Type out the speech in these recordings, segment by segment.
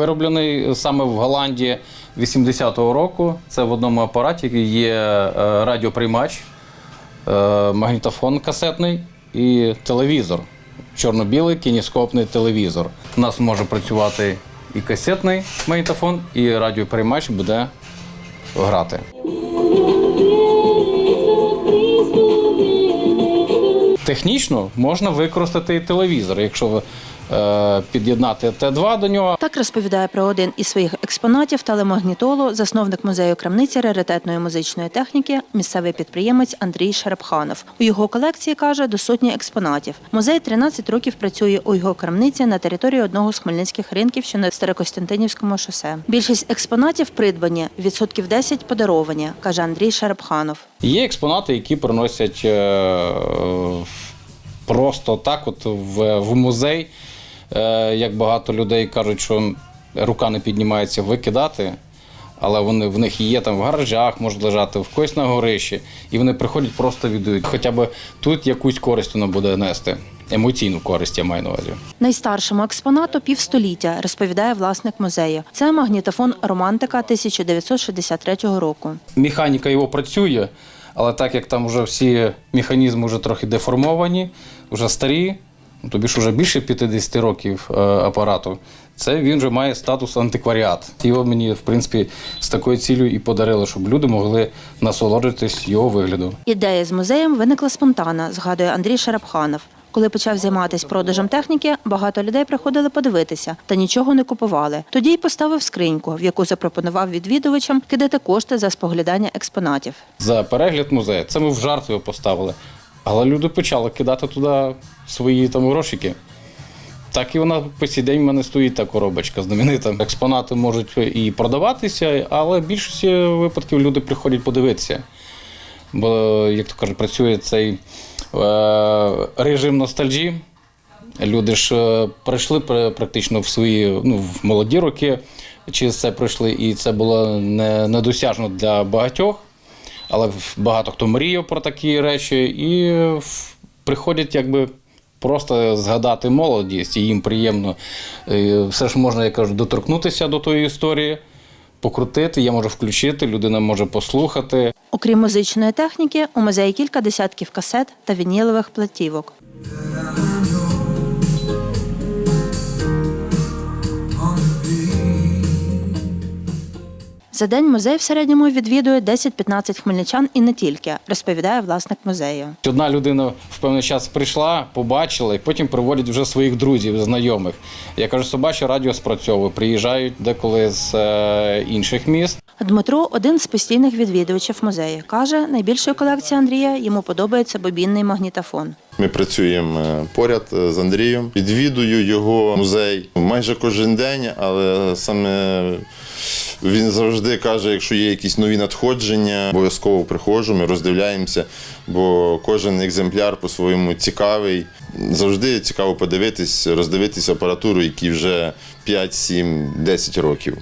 вироблений саме в Голландії 80-го року. Це в одному апараті є е, радіоприймач, е, магнітофон касетний і телевізор. Чорно-білий кініскопний телевізор. У нас може працювати і касетний магнітофон, і радіоприймач буде грати. Технічно можна використати і телевізор, якщо е, під'єднати Т2 до нього. Так розповідає про один із своїх експонатів телемагнітолу, засновник музею крамниці раритетної музичної техніки, місцевий підприємець Андрій Шарапханов. У його колекції каже до сотні експонатів. Музей 13 років працює у його крамниці на території одного з хмельницьких ринків, що на Старокостянтинівському шосе. Більшість експонатів придбані, відсотків 10 подаровані, каже Андрій Шарапханов. Є експонати, які приносять е, просто так, от в музей. Е, як багато людей кажуть, що рука не піднімається викидати, але вони в них є там в гаражах, можуть лежати в когось на горищі, і вони приходять, просто віддають. Хоча б тут якусь користь воно буде нести. Емоційну користь я маю на увазі. Найстаршому експонату півстоліття, розповідає власник музею. Це магнітофон Романтика 1963 року. Механіка його працює, але так як там вже всі механізми вже трохи деформовані, вже старі, тобі ж вже більше 50 років е, апарату, це він вже має статус антикваріат. Його мені, в принципі, з такою цілею і подарили, щоб люди могли насолоджуватись його виглядом. Ідея з музеєм виникла спонтанно, згадує Андрій Шарапханов. Коли почав займатися продажем техніки, багато людей приходили подивитися та нічого не купували. Тоді й поставив скриньку, в яку запропонував відвідувачам кидати кошти за споглядання експонатів. За перегляд музею, це ми в жарт його поставили. Але люди почали кидати туди свої там грошики. Так і вона по цей день в мене стоїть та коробочка знаменита. Експонати можуть і продаватися, але в більшості випадків люди приходять подивитися. Бо, як то кажуть, працює цей е, режим ностальжі. Люди ж е, прийшли практично в свої ну, в молоді роки, через це пройшли, і це було недосяжно для багатьох. Але багато хто мріяв про такі речі і приходять якби просто згадати молодість, і їм приємно. Все ж можна, я кажу, доторкнутися до тої історії, покрутити, я можу включити, людина може послухати. Окрім музичної техніки, у музеї кілька десятків касет та вінілових платівок. За день музей в середньому відвідує 10-15 хмельничан і не тільки, розповідає власник музею. Одна людина в певний час прийшла, побачила, і потім приводять вже своїх друзів, знайомих. Я кажу, собаче радіо спрацьовує, приїжджають деколи з е, інших міст. Дмитро один з постійних відвідувачів музею. Каже, найбільшою колекцією Андрія йому подобається бобінний магнітофон. Ми працюємо е, поряд е, з Андрієм. Відвідую його музей майже кожен день, але саме він завжди каже, якщо є якісь нові надходження, обов'язково приходжу, ми роздивляємося, бо кожен екземпляр по-своєму цікавий. Завжди цікаво подивитись, роздивитись апаратуру, які вже 5, 7, 10 років.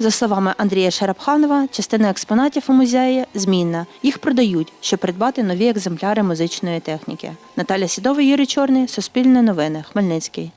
За словами Андрія Шарапханова, частина експонатів у музеї змінна. Їх продають, щоб придбати нові екземпляри музичної техніки. Наталя Сідова, Юрій Чорний, Суспільне новини, Хмельницький.